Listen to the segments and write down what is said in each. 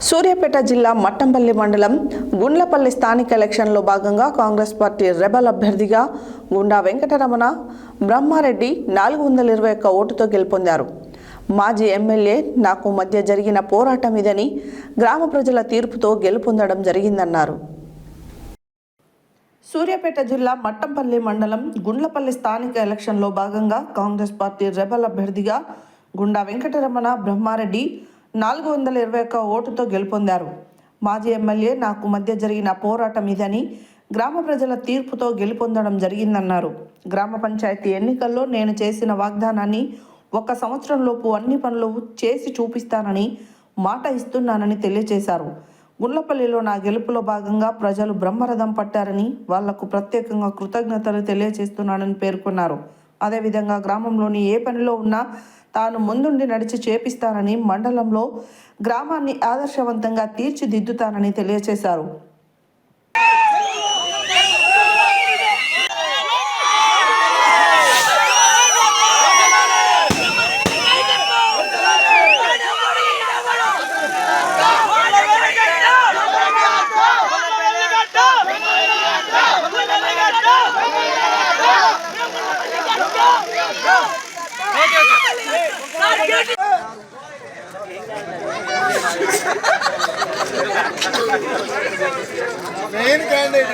సూర్యాపేట జిల్లా మట్టంపల్లి మండలం గుండ్లపల్లి స్థానిక ఎలక్షన్లో భాగంగా కాంగ్రెస్ పార్టీ రెబల్ అభ్యర్థిగా గుండా వెంకటరమణ బ్రహ్మారెడ్డి నాలుగు వందల ఇరవై ఒక్క ఓటుతో గెలుపొందారు. మాజీ ఎమ్మెల్యే నాకు మధ్య జరిగిన పోరాటం ఇదని గ్రామ ప్రజల తీర్పుతో గెలుపొందడం జరిగిందన్నారు. సూర్యాపేట జిల్లా మట్టంపల్లి మండలం గుండ్లపల్లి స్థానిక ఎలక్షన్లో భాగంగా కాంగ్రెస్ పార్టీ రెబల్ అభ్యర్థిగా గుండా వెంకటరమణ బ్రహ్మారెడ్డి నాలుగు వందల ఇరవై ఒక్క ఓటుతో గెలుపొందారు. మాజీ ఎమ్మెల్యే నాకు మధ్య జరిగిన పోరాటం ఇదని గ్రామ ప్రజల తీర్పుతో గెలుపొందడం జరిగిందన్నారు. గ్రామ పంచాయతీ ఎన్నికల్లో నేను చేసిన వాగ్దానాన్ని ఒక సంవత్సరంలోపు అన్ని పనులు చేసి చూపిస్తానని మాట ఇస్తున్నానని తెలియజేశారు. గుండ్లపల్లిలో నా గెలుపులో భాగంగా ప్రజలు బ్రహ్మరథం పట్టారని వాళ్ళకు ప్రత్యేకంగా కృతజ్ఞతలు తెలియజేస్తున్నానని పేర్కొన్నారు. అదేవిధంగా గ్రామంలోని ఏ పనిలో ఉన్నా తాను ముందుండి నడిచి చేపిస్తానని మండలంలో గ్రామాన్ని ఆదర్శవంతంగా తీర్చిదిద్దుతానని తెలియజేశారు మెయిన్ క్యాండిడేట్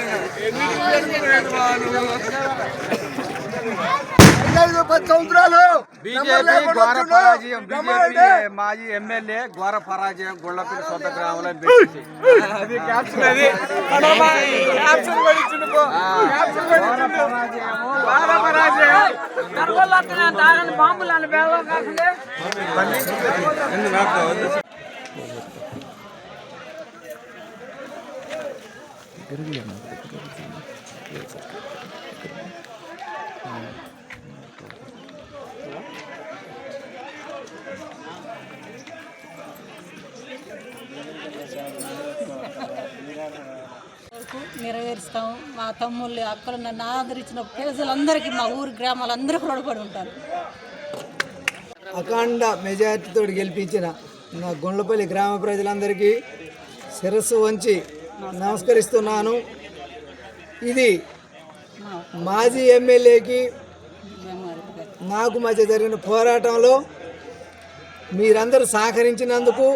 పది సంవత్సరాలు బీజేపీ ఘోర పరాజయం. బీజేపీ మాజీ ఎమ్మెల్యే ఘోర పరాజయం గుళ్ళపల్లి సొంత గ్రామంలో బీజేపీ అది క్యాప్షన్ అది. క్యాప్షన్ కూడా ఇచ్చిండు పో. మామూలు కూడా ఇచ్చిండు. నెరవేరుస్తాం మా తమ్ముళ్ళు అక్కలు నన్ను ఆదరించిన ప్రజలందరికీ మా ఊరి గ్రామాలందరూ రుణపడి ఉంటారు అఖండ మెజార్టీతో గెలిపించిన నా గుండ్లపల్లి గ్రామ ప్రజలందరికీ శిరస్సు వంచి నమస్కరిస్తున్నాను. ఇది మాజీ ఎమ్మెల్యేకి నాకు మధ్య జరిగిన పోరాటంలో మీరందరూ సహకరించినందుకు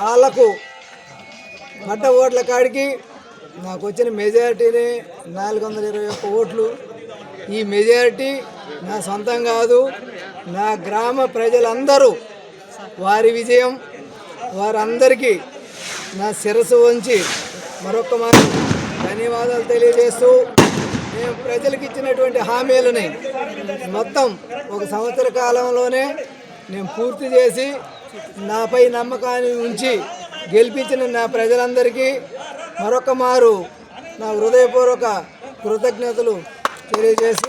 వాళ్ళకు పడ్డ ఓట్ల కాడికి నాకు వచ్చిన మెజారిటీనే నాలుగు వందల ఇరవై ఒక్క ఓట్లు. ఈ మెజారిటీ నా సొంతం కాదు. నా గ్రామ ప్రజలందరూ వారి విజయం వారందరికీ నా శిరస్సు వంచి మరొక మారు ధన్యవాదాలు తెలియజేస్తూ మేము ప్రజలకు ఇచ్చినటువంటి హామీలని మొత్తం ఒక సంవత్సర కాలంలోనే నేను పూర్తి చేసి నాపై నమ్మకాన్ని ఉంచి గెలిపించిన నా ప్రజలందరికీ మరొక మారు నా హృదయపూర్వక కృతజ్ఞతలు తెలియజేస్తూ